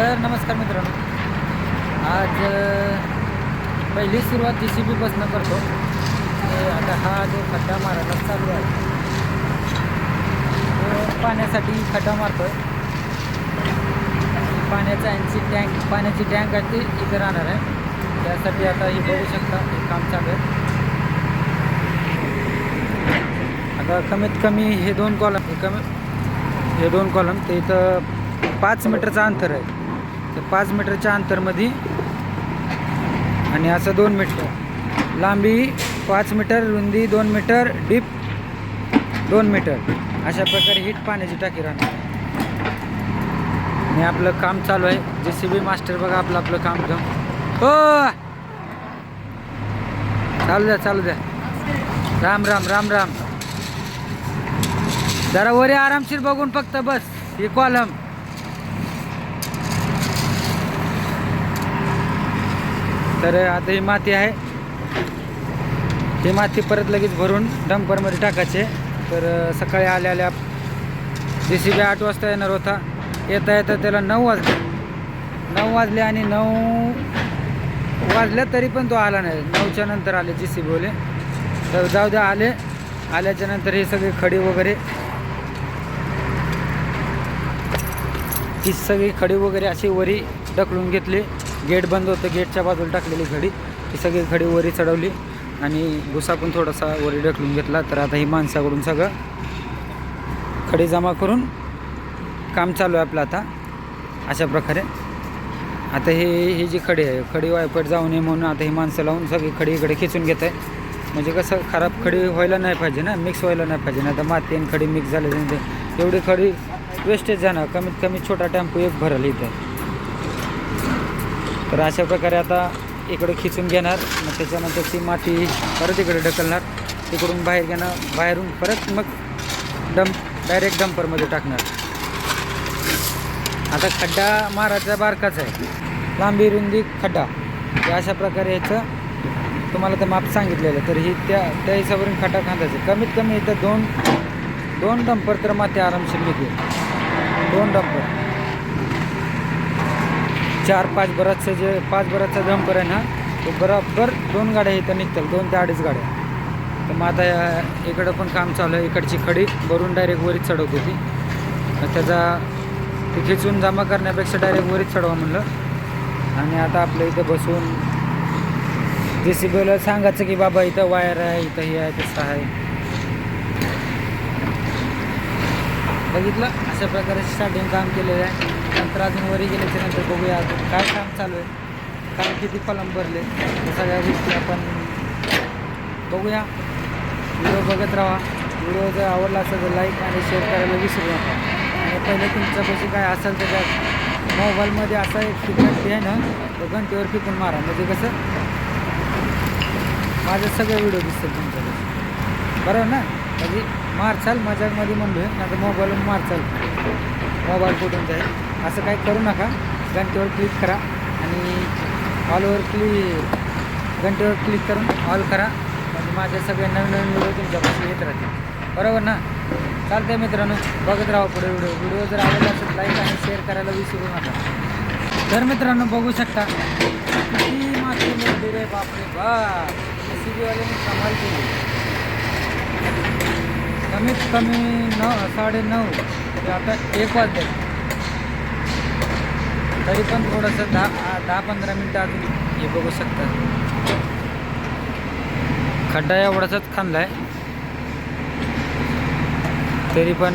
तर नमस्कार मित्रांनो. आज पहिली सुरुवात जी सी बीपासून करतो. आता हा जो खड्डा मारायला चालू आहे तो पाण्यासाठी खड्डा मारतो आहे पाण्याचा यांची टँक पाण्याची टँक आहे ती इथे राहणार आहे. त्यासाठी आता हे बघू शकता हे काम चालू आहे. आता कमीत कमी हे दोन कॉलम हे कमी हे दोन कॉलम ते इथं पाच मीटरचं अंतर आहे. तर पाच मीटरच्या अंतरमध्ये आणि असं दोन मीटर. लांबी पाच मीटर रुंदी दोन मीटर डीप दोन मीटर. अशा प्रकारे हीट पाण्याची टाकी राहणार. आणि आपलं काम चालू आहे. जे सी बी मास्टर बघा आपलं आपलं काम घेऊन. हो! चालू द्या चालू द्या. राम राम राम राम. जरा वरी आरामशीर बघून फक्त बस. ही कॉलम तर आता ही माती आहे. ही माती परत लगेच भरून डंपरमध्ये टाकायचे. तर सकाळी आल्या आल्या जे सी बी आठ वाजता येणार होता. येता येता त्याला नऊ वाजले. नऊ वाजले आणि नऊ वाजल्या तरी पण तो आला नाही. नऊच्या नंतर आले जी सी बीवाले तर जाऊ द्या आले. आल्याच्यानंतर हे सगळे खडी वगैरे. ती सगळी खडी वगैरे अशी वरी ढकलून घेतली. गेट बंद होतं. गेटच्या बाजूला टाकलेली खडी ती सगळी खडी वरी चढवली आणि भुसा पण थोडासा वरी ढकलून घेतला. तर आता ही माणसाकडून सगळं खडी जमा करून काम चालू आहे आपलं आता. अशा प्रकारे. आता हे ही जी खडी आहे खडी वायपट जाऊ नये म्हणून आता ही माणसं लावून सगळी खडी इकडे खेचून घेत आहे. म्हणजे कसं खराब खडी व्हायला नाही पाहिजे ना मिक्स व्हायला नाही पाहिजे. ना आता माती आणि खडी मिक्स झाली एवढी खडी वेस्टेज जाणार कमीत कमी छोटा टेम्पो एक भरल इथं तर अशा प्रकारे आता इकडे खिचून घेणार मग त्याच्यानंतर ती माती परत इकडे ढकलणार. तिकडून बाहेर घेणार बाहेरून परत मग डंप डायरेक्ट डंपरमध्ये टाकणार. आता खड्डा मारायचा बारकाच आहे. लांबी रुंदी खड्डा. हे अशा प्रकारे याचं तुम्हाला तर माप सांगितलेलं तर ही त्या त्या हिशोबावरून खड्डा खांदायचं. कमीत कमी इथं दोन दोन डंपर तर माती आरामशीर निघेल. दोन डंपर चार पाच बरातचं जे पाच बरातचा जंपर आहे ना तो बरोबर दोन गाड्या इथं निघतात दोन ते अडीच गाड्या. तर मग आता या- इकडं पण काम चालू आहे इकडची खडी भरून डायरेक्ट वरीच चढवत होती. मग त्याचा ते खिचून जमा करण्यापेक्षा डायरेक्ट वरीच चढवा म्हणलं. आणि आता आपलं इथं बसून जे सी बीला सांगायचं की बाबा इथं वायर आहे इथं हे आहे तसं आहे. बघितलं? अशा प्रकारे स्टार्टिंग काम केलेलं आहे. नंतर अजून वरी गेल्याच्यानंतर बघूया अजून काय काम चालू आहे. कारण किती कॉलम भरले त्या सगळ्या गोष्टी आपण बघूया. व्हिडिओ बघत राहा. व्हिडिओ जर आवडला असेल तर लाईक आणि शेअर करायला विसरू नका. आणि पहिले तुमच्यापाशी काय असेल तर त्या मोबाईलमध्ये असा एक घंटी आहे ना. तो घंटीवर फिकून मारा. म्हणजे कसं? माझे सगळे व्हिडिओ दिसतील तुमच्याकडे. बरोबर ना? म्हणजे मारचाल माझ्यामध्ये म्हणलो आहे नाही तर मोबाईलवर मारचाल मोबाईल कुठून जाईल? असं काही करू नका. घंटेवर क्लिक करा आणि ऑलवर क्लिक घंटेवर क्लिक करून ऑल करा. म्हणजे माझे सगळे नवीन नवीन व्हिडिओ तुमच्यापासून येत राहतील. बरोबर ना? चालतंय मित्रांनो बघत राहा पुढे व्हिडिओ व्हिडिओ जर आवडला असेल लाईक आणि शेअर करायला विसरू नका. तर मित्रांनो बघू शकता किती माती मंदिर रे बापरे बा सी बीवाल्याने कमाल केली. कमीत कमी नऊ साडे म्हणजे आता एक वाजले. तरी पण थोडंसं दहा दहा पंधरा मिनटं अजून हे बघू शकता. खड्डा एवढासाच खांदला आहे तरी पण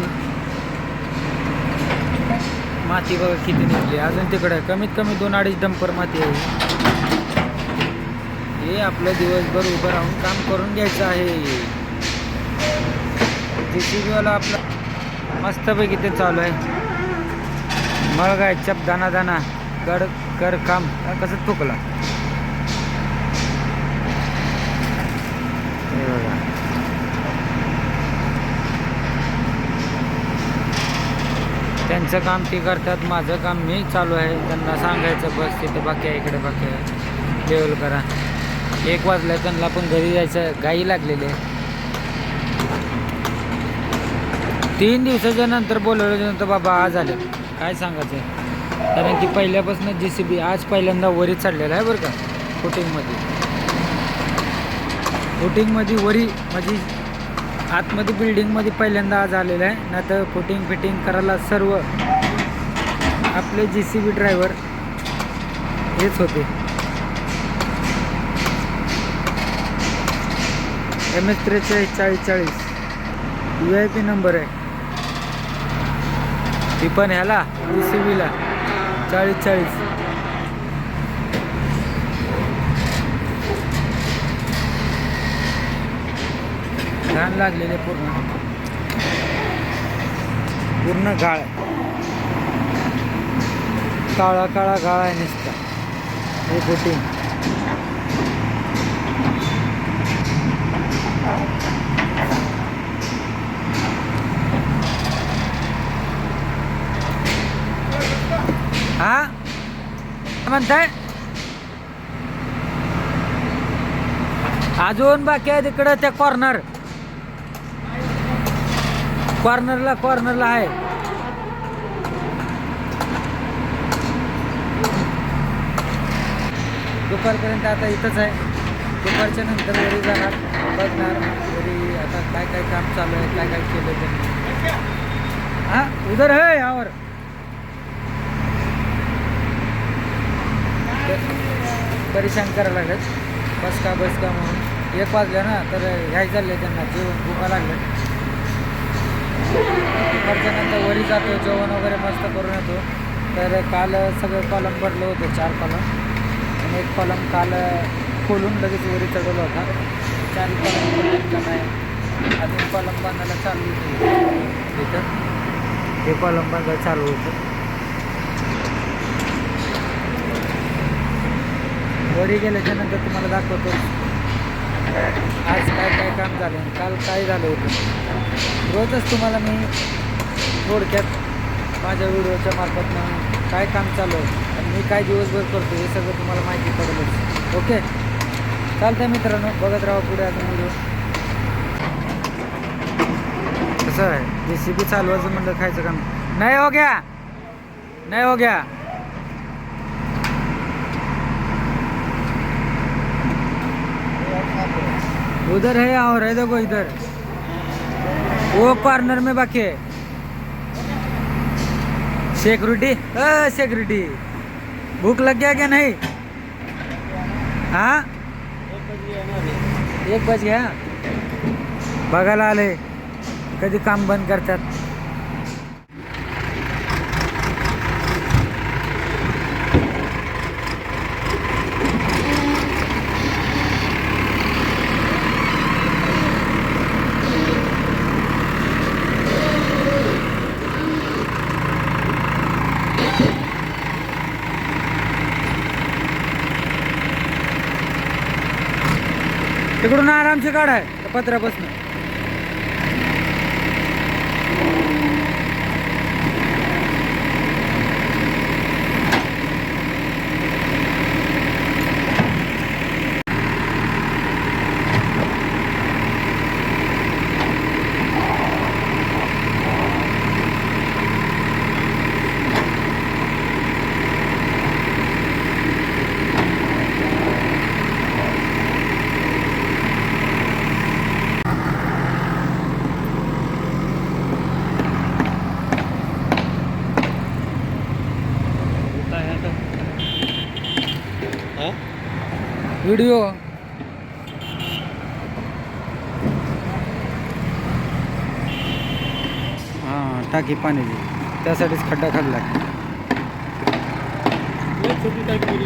माती बघा किती निघली. अजून तिकडं कमीत कमी दोन अडीच डंपर माती आहे. हे आपलं दिवसभर उभं राहून काम करून घ्यायचं आहे. जे सी बीवाला आपलं मस्तपैकी ते चालू आहे. मळगाय चप दाना दाना गड कर काम कसं चुकला त्यांचं काम ते करतात माझं काम मी चालू आहे. त्यांना सांगायचं बस तिथे बाकी आहे इकडे बाकी आहे. जेवल करा. एक वाजलं त्यांना पण घरी जायचं गाई लागलेली आहे. तीन दिवसाच्या नंतर बोलवल्याच्या नंतर बाबा आज आले. काय सांगायचं? कारण की पहिल्यापासून जे सी बी आज पहिल्यांदा वरी चढलेला आहे बरं का फुटिंगमध्ये फुटिंगमध्ये वरी म्हणजे आतमध्ये बिल्डिंगमध्ये पहिल्यांदा आज आलेलं आहे. ना तर फुटिंग फिटिंग करायला सर्व आपले जे सी बी ड्रायव्हर हेच होते. एम एस त्रेचाळीस चाळीस चाळीस. यू आय पी नंबर आहे. ती पण ह्याला? जी सी बीला चाळीस चाळीस. घाण लागलेले पूर्ण. पूर्ण गाळ काळा काळा गाळ आहे नुसता. हे बोटिंग हा? काय म्हणताय? अजून बाकी आहे तिकडं त्या कॉर्नर कॉर्नरला कॉर्नरला आहे. दुपारपर्यंत आता इथंच आहे. दुपारच्या नंतर घरी जाणार. बघणार घरी आता काय काय काम चालू आहे काय काय केलं त्यांनी हा? उदर आहे यावर परेशान करायला लागलेत. बस का बस का म्हणून. एक वाजल्या ना तर घ्याय चालले त्यांना जेवण भुका लागलं दुपारच्या नंतर वरी जातो जेवण वगैरे मस्त करून येतो. तर काल सगळं कॉलम भरलं होतं चार कॉलम आणि एक कॉलम काल खोलून लगेच वरी चढवला होता. चार कॉलम नाही? अजून कॉलम बांधायला चालू होतं. इथं. हे कॉलम बांधायला चालू होतं. घरी गेल्याच्यानंतर तुम्हाला दाखवतो. आज काय काय काम झालं काल काय झालं होतं. रोजच तुम्हाला मी थोडक्यात माझ्या व्हिडिओच्या मार्फतनं काय काम चालू आहे आणि मी काय दिवसभर करतो हे सगळं तुम्हाला माहिती पडेलच. ओके? चालतंय मित्रांनो बघत राहा पुढे अजून व्हिडिओ कसं आहे? जे सी बी चालवायचं म्हणलं खायचं काम नाही हो गया. नाही हो गया. उधर है और है? देखो इधर। वो कॉर्नर में बाकी है। सिक्योरिटी सिक्योरिटी भूख लग गया क्या? नहीं। हाँ? एक बज गया। बघायला आले कधी काम बंद करतात आरामशी काढाय पत्र्यापासून. व्हिडिओ हां टाकी पाण्याची. त्यासाठीच खड्डा खाल्ला. छोटी टाकी